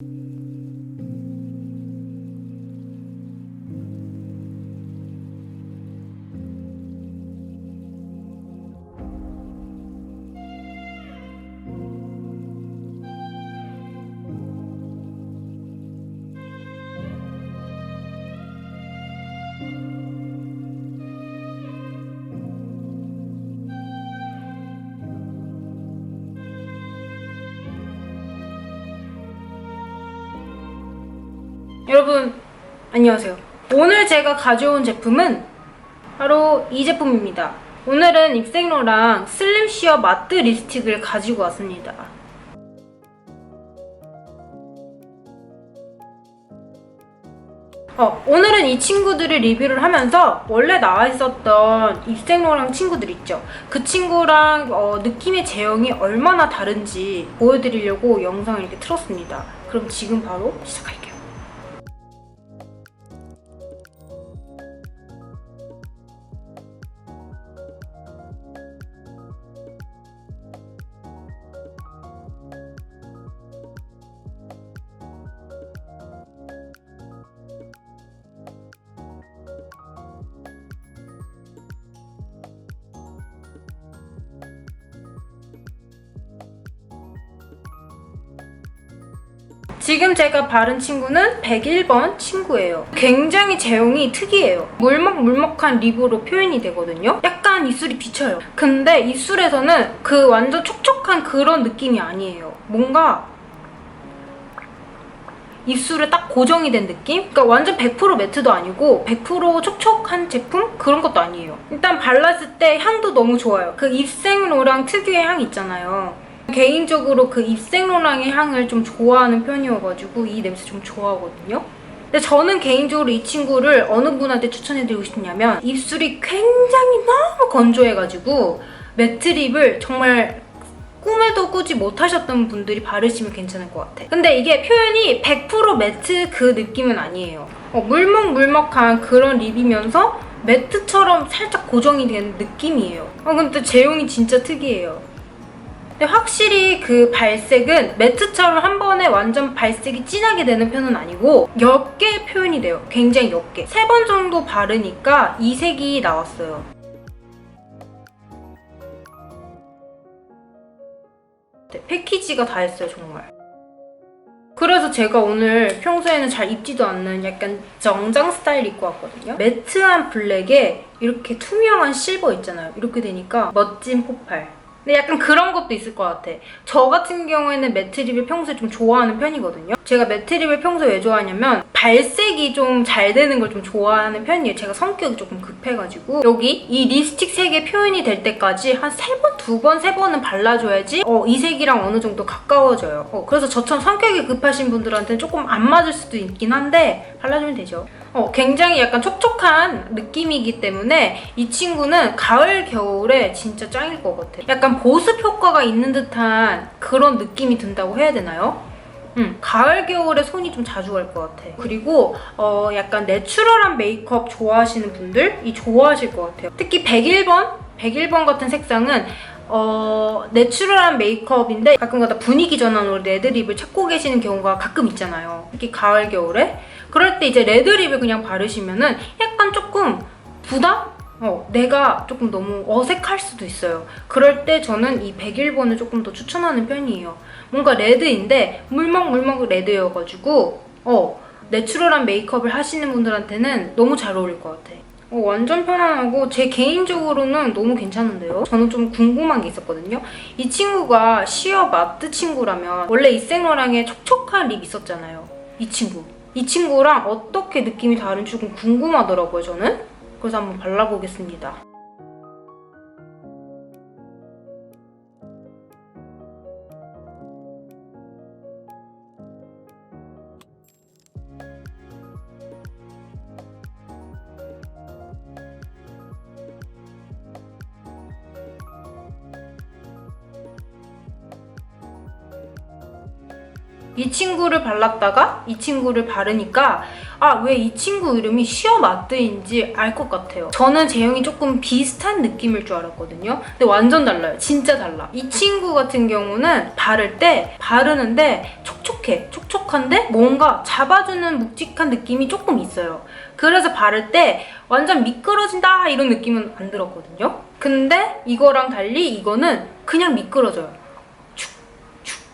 여 안녕하세요. 오늘 제가 가져온 제품은 바로 이 제품입니다. 오늘은 입생로랑 슬림시어 마트 립스틱을 가지고 왔습니다. 어, 오늘은 이 친구들을 리뷰를 하면서 원래 나와 있었던 입생로랑 친구들 있죠. 그 친구랑 어, 느낌의 제형이 얼마나 다른지 보여드리려고 영상을 이렇게 틀었습니다. 그럼 지금 바로 시작할게요. 지금 제가 바른 친구는 101번 친구예요. 굉장히 제형이 특이해요. 물먹물먹한 립으로 표현이 되거든요. 약간 입술이 비쳐요. 근데 입술에서는 그 완전 촉촉한 그런 느낌이 아니에요. 뭔가 입술에 딱 고정이 된 느낌? 그러니까 완전 100% 매트도 아니고 100% 촉촉한 제품? 그런 것도 아니에요. 일단 발랐을 때 향도 너무 좋아요. 그 입생로랑 특유의 향 있잖아요. 개인적으로 그 입생로랑의 향을 좀 좋아하는 편이어가지고 이 냄새 좀 좋아하거든요. 근데 저는 개인적으로 이 친구를 어느 분한테 추천해드리고 싶냐면 입술이 굉장히 너무 건조해가지고 매트립을 정말 꿈에도 꾸지 못하셨던 분들이 바르시면 괜찮을 것 같아. 근데 이게 표현이 100% 매트 그 느낌은 아니에요. 어, 물먹물먹한 그런 립이면서 매트처럼 살짝 고정이 된 느낌이에요. 어, 근데 제형이 진짜 특이해요. 근데 확실히 그 발색은 매트처럼 한 번에 완전 발색이 진하게 되는 편은 아니고 옅게 표현이 돼요. 굉장히 옅게. 세 번 정도 바르니까 이 색이 나왔어요. 네, 패키지가 다 했어요, 정말. 그래서 제가 오늘 평소에는 잘 입지도 않는 약간 정장 스타일 입고 왔거든요. 매트한 블랙에 이렇게 투명한 실버 있잖아요. 이렇게 되니까 멋진 포팔. 근데 약간 그런 것도 있을 것 같아. 저 같은 경우에는 매트립을 평소에 좀 좋아하는 편이거든요. 제가 매트립을 평소에 왜 좋아하냐면 발색이 좀 잘 되는 걸 좀 좋아하는 편이에요. 제가 성격이 조금 급해가지고 여기 이 립스틱 색의 표현이 될 때까지 한 세 번, 두 번, 세 번은 발라줘야지 어, 이 색이랑 어느 정도 가까워져요. 어, 그래서 저처럼 성격이 급하신 분들한테는 조금 안 맞을 수도 있긴 한데 발라주면 되죠. 어, 굉장히 약간 촉촉한 느낌이기 때문에 이 친구는 가을, 겨울에 진짜 짱일 것 같아. 약간 보습 효과가 있는 듯한 그런 느낌이 든다고 해야 되나요? 음, 가을, 겨울에 손이 좀 자주 갈 것 같아. 그리고 어, 약간 내추럴한 메이크업 좋아하시는 분들이 좋아하실 것 같아요. 특히 101번? 101번 같은 색상은 어, 내추럴한 메이크업인데 가끔가다 분위기 전환으로 레드립을 찾고 계시는 경우가 가끔 있잖아요. 특히 가을, 겨울에. 그럴 때 이제 레드립을 그냥 바르시면은 약간 조금 부담? 어, 내가 조금 너무 어색할 수도 있어요. 그럴 때 저는 이 101번을 조금 더 추천하는 편이에요. 뭔가 레드인데 물먹물먹 레드여가지고 어, 내추럴한 메이크업을 하시는 분들한테는 너무 잘 어울릴 것 같아. 어, 완전 편안하고 제 개인적으로는 너무 괜찮은데요? 저는 좀 궁금한 게 있었거든요. 이 친구가 시어 마트 친구라면 원래 이생로랑의 촉촉한 립 있었잖아요. 이 친구. 이 친구랑 어떻게 느낌이 다른지 조금 궁금하더라고요, 저는. 그래서 한번 발라보겠습니다. 이 친구를 발랐다가 이 친구를 바르니까 아 왜 이 친구 이름이 시어 마트인지 알 것 같아요. 저는 제형이 조금 비슷한 느낌일 줄 알았거든요. 근데 완전 달라요. 진짜 달라. 이 친구 같은 경우는 바를 때 바르는데 촉촉해. 촉촉한데 뭔가 잡아주는 묵직한 느낌이 조금 있어요. 그래서 바를 때 완전 미끄러진다 이런 느낌은 안 들었거든요. 근데 이거랑 달리 이거는 그냥 미끄러져요.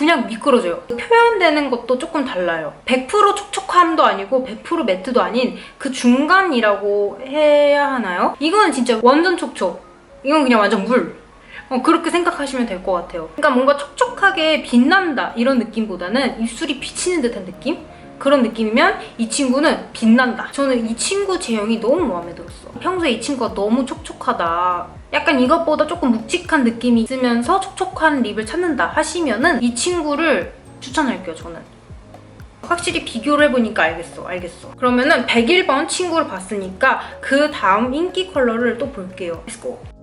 그냥 미끄러져요. 표현되는 것도 조금 달라요. 100% 촉촉함도 아니고 100% 매트도 아닌 그 중간이라고 해야 하나요? 이거는 진짜 완전 촉촉. 이건 그냥 완전 물. 어, 그렇게 생각하시면 될 것 같아요. 그러니까 뭔가 촉촉하게 빛난다 이런 느낌보다는 입술이 비치는 듯한 느낌? 그런 느낌이면 이 친구는 빛난다. 저는 이 친구 제형이 너무 마음에 들었어. 평소에 이 친구가 너무 촉촉하다. 약간 이것보다 조금 묵직한 느낌이 있으면서 촉촉한 립을 찾는다 하시면은 이 친구를 추천할게요, 저는. 확실히 비교를 해보니까 알겠어, 알겠어. 그러면은 101번 친구를 봤으니까 그 다음 인기 컬러를 또 볼게요. Let's.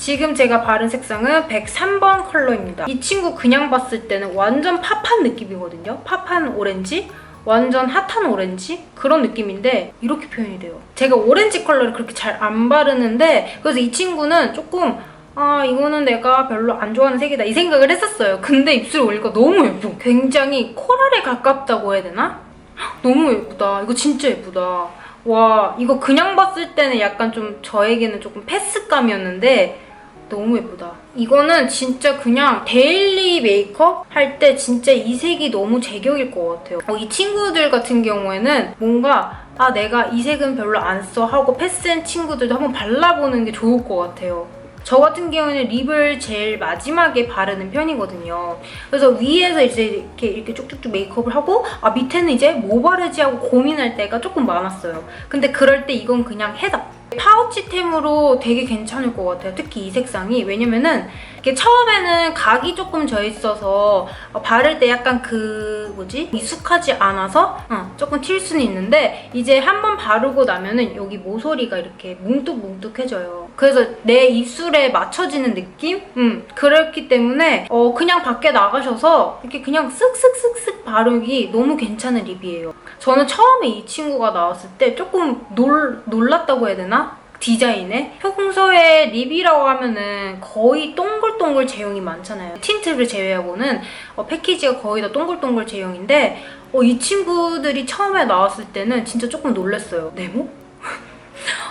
지금 제가 바른 색상은 103번 컬러입니다. 이 친구 그냥 봤을 때는 완전 팝한 느낌이거든요. 팝한 오렌지? 완전 핫한 오렌지? 그런 느낌인데 이렇게 표현이 돼요. 제가 오렌지 컬러를 그렇게 잘 안 바르는데 그래서 이 친구는 조금 아 이거는 내가 별로 안 좋아하는 색이다 이 생각을 했었어요. 근데 입술에 올리니까 너무 예뻐. 굉장히 코랄에 가깝다고 해야 되나? 헉, 너무 예쁘다. 이거 진짜 예쁘다. 와 이거 그냥 봤을 때는 약간 좀 저에게는 조금 패스감이었는데 너무 예쁘다. 이거는 진짜 그냥 데일리 메이크업 할 때 진짜 이 색이 너무 제격일 것 같아요. 어, 이 친구들 같은 경우에는 뭔가 아 내가 이 색은 별로 안 써 하고 패스한 친구들도 한번 발라보는 게 좋을 것 같아요. 저 같은 경우에는 립을 제일 마지막에 바르는 편이거든요. 그래서 위에서 이제 이렇게 이렇게 쭉쭉쭉 메이크업을 하고 아 밑에는 이제 뭐 바르지 하고 고민할 때가 조금 많았어요. 근데 그럴 때 이건 그냥 해답. 파우치템으로 되게 괜찮을 것 같아요. 특히 이 색상이. 왜냐면은 이게 처음에는 각이 조금 져 있어서 어, 바를 때 약간 그 뭐지? 미숙하지 않아서 어, 조금 튈 수는 있는데 이제 한번 바르고 나면은 여기 모서리가 이렇게 뭉뚝뭉뚝해져요. 그래서 내 입술에 맞춰지는 느낌? 음, 그렇기 때문에 어, 그냥 밖에 나가셔서 이렇게 그냥 쓱쓱쓱쓱 바르기 너무 괜찮은 립이에요. 저는 처음에 이 친구가 나왔을 때 조금 놀, 놀랐다고 해야 되나? 디자인에 평소에 립이라고 하면은 거의 동글동글 제형이 많잖아요. 틴트를 제외하고는 어, 패키지가 거의 다 동글동글 제형인데 어, 이 친구들이 처음에 나왔을 때는 진짜 조금 놀랐어요. 네모?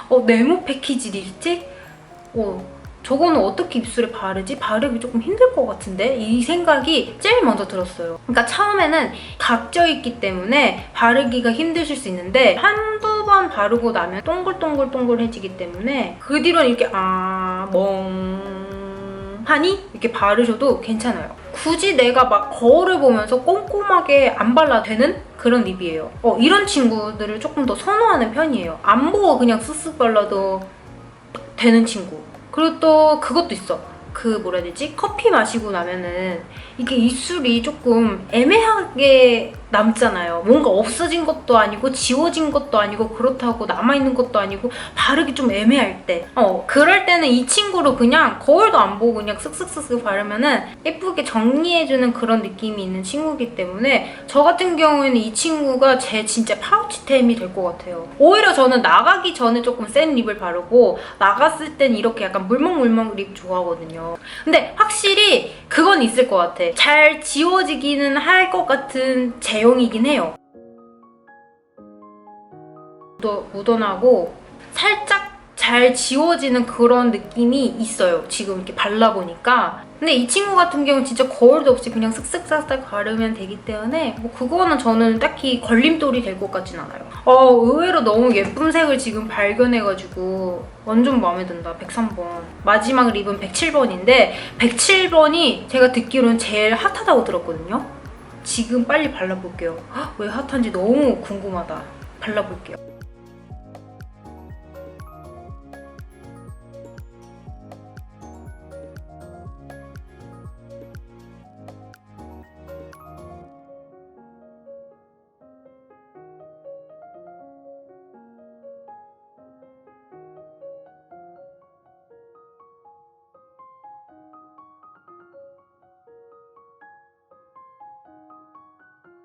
어, 네모 패키지 립스틱? 어, 저거는 어떻게 입술에 바르지? 바르기 조금 힘들 것 같은데? 이 생각이 제일 먼저 들었어요. 그러니까 처음에는 각져 있기 때문에 바르기가 힘드실 수 있는데 한두 번 바르고 나면 동글동글동글해지기 때문에 그 뒤로는 이렇게 아, 멍... 하니? 이렇게 바르셔도 괜찮아요. 굳이 내가 막 거울을 보면서 꼼꼼하게 안 발라도 되는 그런 립이에요. 어, 이런 친구들을 조금 더 선호하는 편이에요. 안 보고 그냥 쓱쓱 발라도 되는 친구. 그리고 또 그것도 있어. 그 뭐라 해야 되지? 커피 마시고 나면은 이게 입술이 조금 애매하게 남잖아요. 뭔가 없어진 것도 아니고 지워진 것도 아니고 그렇다고 남아있는 것도 아니고 바르기 좀 애매할 때. 어, 그럴 때는 이 친구로 그냥 거울도 안 보고 그냥 쓱쓱쓱쓱 바르면은 예쁘게 정리해주는 그런 느낌이 있는 친구이기 때문에 저 같은 경우에는 이 친구가 제 진짜 파우치템이 될 것 같아요. 오히려 저는 나가기 전에 조금 센 립을 바르고 나갔을 땐 이렇게 약간 물먹물먹 립 좋아하거든요. 근데 확실히 그건 있을 것 같아. 잘 지워지기는 할 것 같은 제 형이긴 해요. 묻어, 묻어나고 살짝 잘 지워지는 그런 느낌이 있어요. 지금 이렇게 발라보니까. 근데 이 친구 같은 경우는 진짜 거울도 없이 그냥 쓱쓱싹싹 바르면 되기 때문에 뭐 그거는 저는 딱히 걸림돌이 될 것 같진 않아요. 어, 의외로 너무 예쁜 색을 지금 발견해가지고 완전 마음에 든다. 103번. 마지막 립은 107번인데 107번이 제가 듣기로는 제일 핫하다고 들었거든요. 지금 빨리 발라볼게요. 헉, 왜 핫한지 너무 궁금하다. 발라볼게요.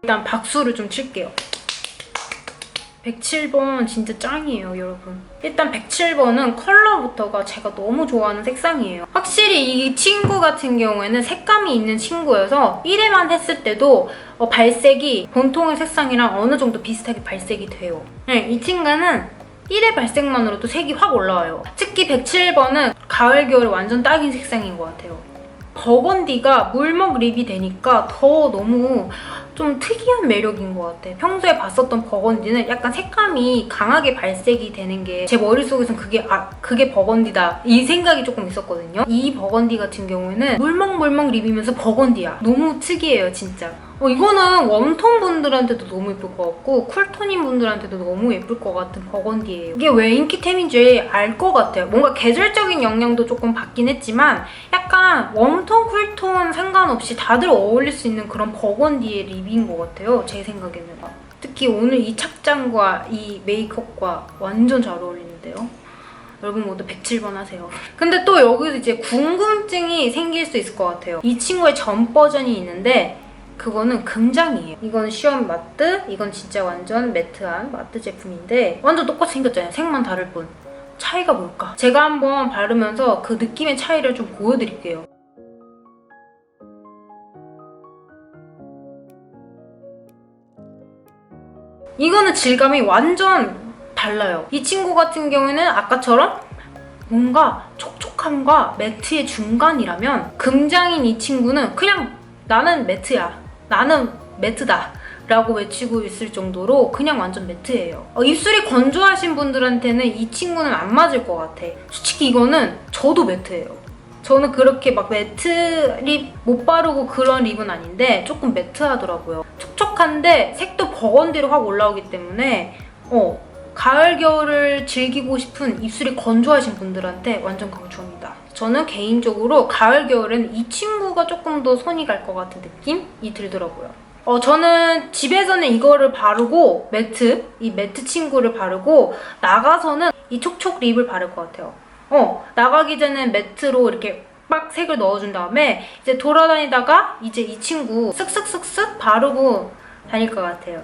일단 박수를 좀 칠게요. 107번 진짜 짱이에요, 여러분. 일단 107번은 컬러부터가 제가 너무 좋아하는 색상이에요. 확실히 이 친구 같은 경우에는 색감이 있는 친구여서 1회만 했을 때도 어, 발색이 본통의 색상이랑 어느 정도 비슷하게 발색이 돼요. 네, 이 친구는 1회 발색만으로도 색이 확 올라와요. 특히 107번은 가을, 겨울에 완전 딱인 색상인 것 같아요. 버건디가 물먹 립이 되니까 더 너무 좀 특이한 매력인 것 같아. 평소에 봤었던 버건디는 약간 색감이 강하게 발색이 되는 게 제 머릿속에선 그게 아 그게 버건디다 이 생각이 조금 있었거든요. 이 버건디 같은 경우에는 물먹물먹 립이면서 버건디야. 너무 특이해요, 진짜. 어, 이거는 웜톤 분들한테도 너무 예쁠 것 같고 쿨톤인 분들한테도 너무 예쁠 것 같은 버건디예요. 이게 왜 인기템인지 알 것 같아요. 뭔가 계절적인 영향도 조금 받긴 했지만 약간 웜톤, 쿨톤 상관없이 다들 어울릴 수 있는 그런 버건디의 립인 것 같아요. 제 생각에는. 특히 오늘 이 착장과 이 메이크업과 완전 잘 어울리는데요. 여러분 모두 107번 하세요. 근데 또 여기서 이제 궁금증이 생길 수 있을 것 같아요. 이 친구의 전 버전이 있는데 그거는 금장이에요. 이건 시험 마트, 이건 진짜 완전 매트한 마트 제품인데 완전 똑같이 생겼잖아요. 색만 다를 뿐. 차이가 뭘까? 제가 한번 바르면서 그 느낌의 차이를 좀 보여드릴게요. 이거는 질감이 완전 달라요. 이 친구 같은 경우에는 아까처럼 뭔가 촉촉함과 매트의 중간이라면 금장인 이 친구는 그냥 나는 매트야. 나는 매트다. 라고 외치고 있을 정도로 그냥 완전 매트예요. 어, 입술이 건조하신 분들한테는 이 친구는 안 맞을 것 같아. 솔직히 이거는 저도 매트예요. 저는 그렇게 막 매트 립 못 바르고 그런 립은 아닌데 조금 매트하더라고요. 촉촉한데 색도 버건디로 확 올라오기 때문에 어 가을 겨울을 즐기고 싶은 입술이 건조하신 분들한테 완전 강추합니다. 저는 개인적으로 가을 겨울엔 이 친구가 조금 더 손이 갈 것 같은 느낌이 들더라고요. 어, 저는 집에서는 이거를 바르고 매트, 이 매트 친구를 바르고 나가서는 이 촉촉 립을 바를 것 같아요. 어, 나가기 전에 매트로 이렇게 빡 색을 넣어준 다음에 이제 돌아다니다가 이제 이 친구 쓱쓱쓱쓱 바르고 다닐 것 같아요.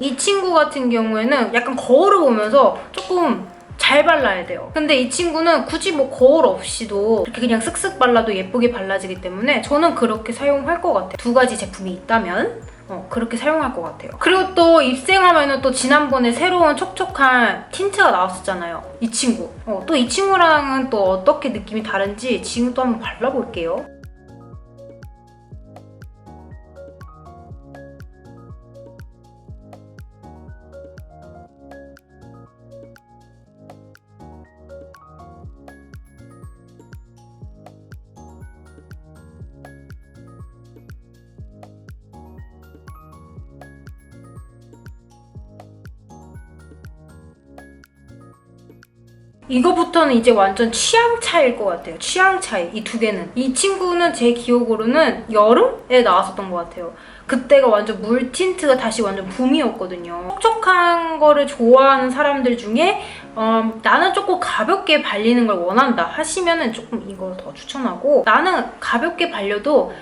이 친구 같은 경우에는 약간 거울을 보면서 조금 잘 발라야 돼요. 근데 이 친구는 굳이 뭐 거울 없이도 이렇게 그냥 쓱쓱 발라도 예쁘게 발라지기 때문에 저는 그렇게 사용할 것 같아요. 두 가지 제품이 있다면 어, 그렇게 사용할 것 같아요. 그리고 또 입생하면은 또 지난번에 새로운 촉촉한 틴트가 나왔었잖아요. 이 친구. 어, 또 이 친구랑은 또 어떻게 느낌이 다른지 지금 또 한번 발라볼게요. 이거부터는 이제 완전 취향 차이일 것 같아요. 취향 차이, 이 두 개는. 이 친구는 제 기억으로는 여름에 나왔었던 것 같아요. 그때가 완전 물 틴트가 다시 완전 붐이었거든요. 촉촉한 거를 좋아하는 사람들 중에 어, 나는 조금 가볍게 발리는 걸 원한다 하시면은 조금 이거 더 추천하고 나는 가볍게 발려도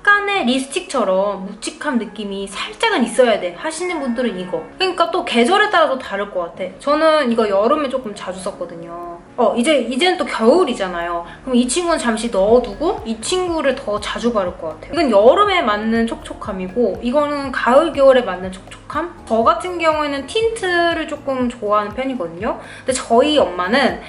약간의 립스틱처럼 묵직한 느낌이 살짝은 있어야 돼. 하시는 분들은 이거. 그러니까 또 계절에 따라서 다를 것 같아. 저는 이거 여름에 조금 자주 썼거든요. 어 이제 이제는 또 겨울이잖아요. 그럼 이 친구는 잠시 넣어두고 이 친구를 더 자주 바를 것 같아요. 이건 여름에 맞는 촉촉함이고 이거는 가을 겨울에 맞는 촉촉함? 저 같은 경우에는 틴트를 조금 좋아하는 편이거든요. 근데 저희 엄마는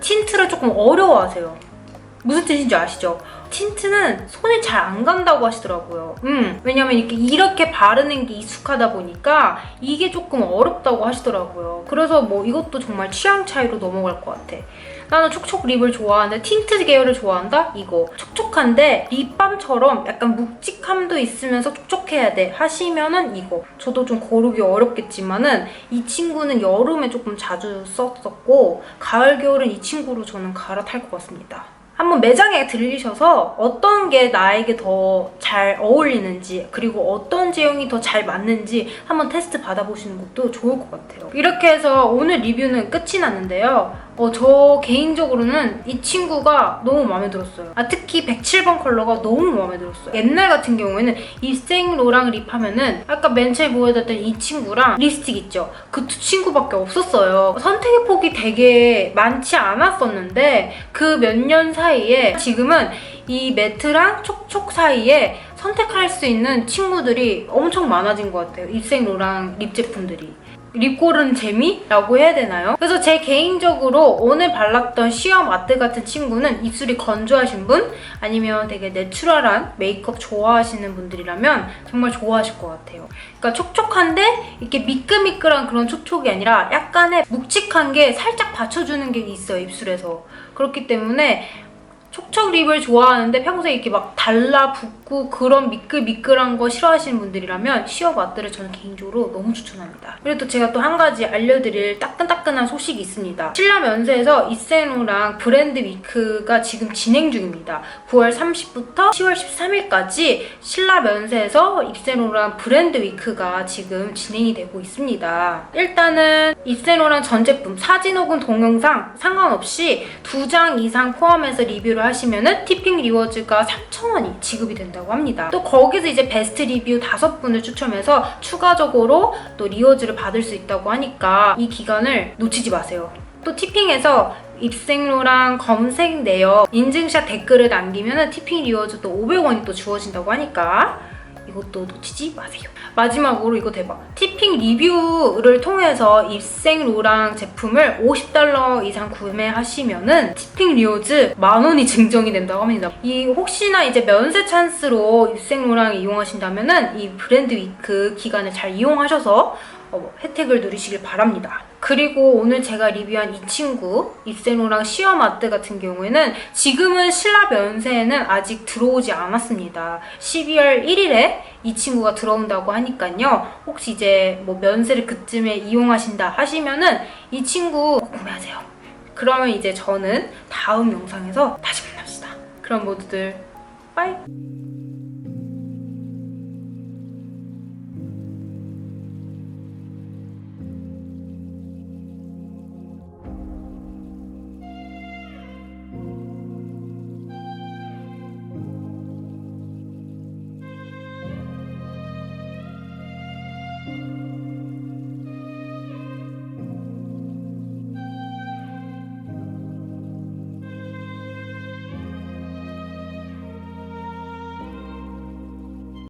틴트를 조금 어려워하세요. 무슨 뜻인지 아시죠? 틴트는 손에 잘 안 간다고 하시더라고요. 음, 왜냐면 이렇게 이렇게 바르는 게 익숙하다 보니까 이게 조금 어렵다고 하시더라고요. 그래서 뭐 이것도 정말 취향 차이로 넘어갈 것 같아. 나는 촉촉 립을 좋아하는데 틴트 계열을 좋아한다? 이거. 촉촉한데 립밤처럼 약간 묵직함도 있으면서 촉촉해야 돼 하시면은 이거. 저도 좀 고르기 어렵겠지만은 이 친구는 여름에 조금 자주 썼었고 가을 겨울은 이 친구로 저는 갈아탈 것 같습니다. 한번 매장에 들리셔서 어떤 게 나에게 더 잘 어울리는지 그리고 어떤 제형이 더 잘 맞는지 한번 테스트 받아보시는 것도 좋을 것 같아요. 이렇게 해서 오늘 리뷰는 끝이 났는데요. 어, 저 개인적으로는 이 친구가 너무 마음에 들었어요. 아, 특히 107번 컬러가 너무 마음에 들었어요. 옛날 같은 경우에는 입생 로랑 립 하면은 아까 맨 처음에 보여드렸던 이 친구랑 립스틱 있죠? 그 두 친구밖에 없었어요. 선택의 폭이 되게 많지 않았었는데 그 몇 년 사이에 지금은 이 매트랑 촉촉 사이에 선택할 수 있는 친구들이 엄청 많아진 것 같아요. 입생 로랑 립 제품들이. 립 고르는 재미라고 해야 되나요? 그래서 제 개인적으로 오늘 발랐던 시어 마트 같은 친구는 입술이 건조하신 분 아니면 되게 내추럴한 메이크업 좋아하시는 분들이라면 정말 좋아하실 것 같아요. 그러니까 촉촉한데 이렇게 미끌미끌한 그런 촉촉이 아니라 약간의 묵직한 게 살짝 받쳐주는 게 있어요 입술에서. 그렇기 때문에 촉촉 립을 좋아하는데 평소에 이렇게 막 달라붙고 그런 미끌미끌한 거 싫어하시는 분들이라면 시어 마트를 저는 개인적으로 너무 추천합니다. 그리고 또 제가 또 한 가지 알려드릴 따끈따끈한 소식이 있습니다. 신라 면세에서 이세노랑 브랜드 위크가 지금 진행 중입니다. 9월 30부터 10월 13일까지 신라 면세에서 입세노랑 브랜드 위크가 지금 진행이 되고 있습니다. 일단은 입세노랑 전 제품 사진 혹은 동영상 상관없이 두 장 이상 포함해서 리뷰를 하시면은 티핑 리워즈가 3,000원이 지급이 된다고 합니다. 또 거기서 이제 베스트 리뷰 5분을 추첨해서 추가적으로 또 리워즈를 받을 수 있다고 하니까 이 기간을 놓치지 마세요. 또 티핑에서 입생로랑 검색 내역 인증샷 댓글을 남기면 티핑 리워즈 또 500원이 또 주어진다고 하니까 이것도 놓치지 마세요. 마지막으로 이거 대박. 티핑 리뷰를 통해서 입생로랑 제품을 50달러 이상 구매하시면은 티핑 리오즈 만 원이 증정이 된다고 합니다. 이 혹시나 이제 면세 찬스로 입생로랑 이용하신다면은 이 브랜드 위크 기간을 잘 이용하셔서 어, 혜택을 누리시길 바랍니다. 그리고 오늘 제가 리뷰한 이 친구 입세노랑 시어마트 같은 경우에는 지금은 신라 면세에는 아직 들어오지 않았습니다. 12월 1일에 이 친구가 들어온다고 하니까요. 혹시 이제 뭐 면세를 그쯤에 이용하신다 하시면은 이 친구 꼭 구매하세요. 그러면 이제 저는 다음 영상에서 다시 만납시다. 그럼 모두들 빠이!